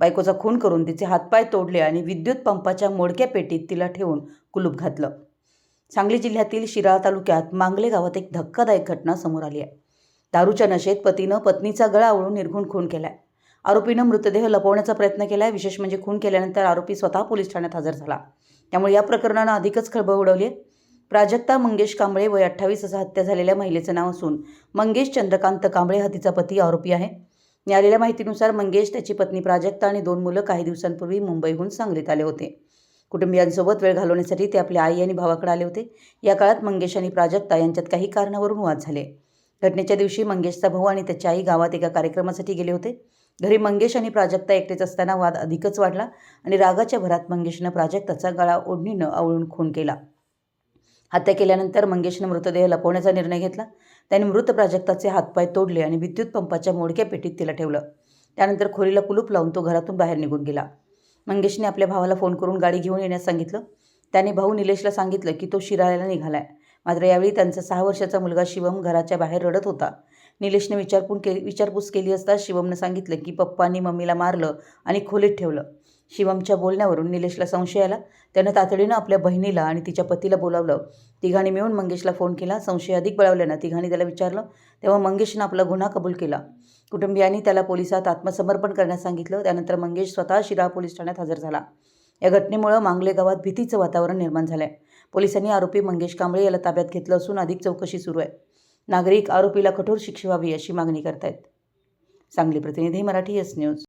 बायकोचा खून करून तिचे हातपाय तोडले आणि विद्युत पंपाच्या मोडक्या पेटीत तिला ठेवून कुलूप घातलं. सांगली जिल्ह्यातील शिराळा तालुक्यात मांगले गावात एक धक्कादायक घटना समोर आली आहे. दारूच्या नशेत पतीनं पत्नीचा गळा आवळून निर्घुण खून केलाय. आरोपीनं मृतदेह लपवण्याचा प्रयत्न केलाय विशेष म्हणजे खून केल्यानंतर आरोपी स्वतः पोलीस ठाण्यात हजर झाला. त्यामुळे या प्रकरणानं अधिकच खळबळ उडवली आहे. प्राजक्ता मंगेश कांबळे वय अठ्ठावीस असं हत्या झालेल्या महिलेचं नाव असून मंगेश चंद्रकांत कांबळे हा तिचा पती आरोपी आहे. मिळालेल्या माहितीनुसार मंगेश त्याची पत्नी प्राजक्ता आणि दोन मुलं काही दिवसांपूर्वी मुंबईहून सांगलीत आले होते. कुटुंबियांसोबत वेळ घालवण्यासाठी ते आपल्या आई आणि भावाकडे आले होते. या काळात मंगेश आणि प्राजक्ता यांच्यात काही कारणावरून वाद झाले. घटनेच्या दिवशी मंगेशचा भाऊ आणि त्याची आई गावात एका कार्यक्रमासाठी गेले होते. घरी मंगेश आणि प्राजक्ता एकटेच असताना वाद अधिकच वाढला आणि रागाच्या भरात मंगेशनं प्राजक्ताचा गळा ओढणीनं आवळून खून केला. हत्या केल्यानंतर मंगेशने मृतदेह लपवण्याचा निर्णय घेतला. त्याने मृत प्राजक्ताचे हातपाय तोडले आणि विद्युत पंपाच्या मोडक्या पेटीत तिला ठेवलं. त्यानंतर खोलीला कुलूप लावून तो घरातून बाहेर निघून गेला. मंगेशने आपल्या भावाला फोन करून गाडी घेऊन येण्यास सांगितलं. त्याने भाऊ निलेशला सांगितलं की तो शिराळ्याला निघालाय. मात्र यावेळी त्यांचा सहा वर्षाचा मुलगा शिवम घराच्या बाहेर रडत होता. निलेशने विचारपून के विचारपूस केली असता शिवमनं सांगितलं की पप्पांनी मम्मीला मारलं आणि खोलीत ठेवलं. शिवमच्या बोलण्यावरून निलेशला संशय आला. त्यानं तातडीनं आपल्या बहिणीला आणि तिच्या पतीला बोलावलं. तिघांनी मिळून मंगेशला फोन केला. संशय अधिक बळावल्यानं तिघांनी त्याला विचारलं. तेव्हा मंगेशनं आपला गुन्हा कबूल केला. कुटुंबियांनी त्याला पोलिसात आत्मसमर्पण करण्यास सांगितलं. त्यानंतर मंगेश स्वतः शिराळा पोलीस ठाण्यात हजर झाला. या घटनेमुळं मांगले गावात भीतीचं वातावरण निर्माण झालं आहे पोलिसांनी आरोपी मंगेश कांबळे याला ताब्यात घेतलं असून अधिक चौकशी सुरू आहे. नागरिक आरोपीला कठोर शिक्षा व्हावी अशी मागणी करतायत. सांगली प्रतिनिधी मराठी एस न्यूज.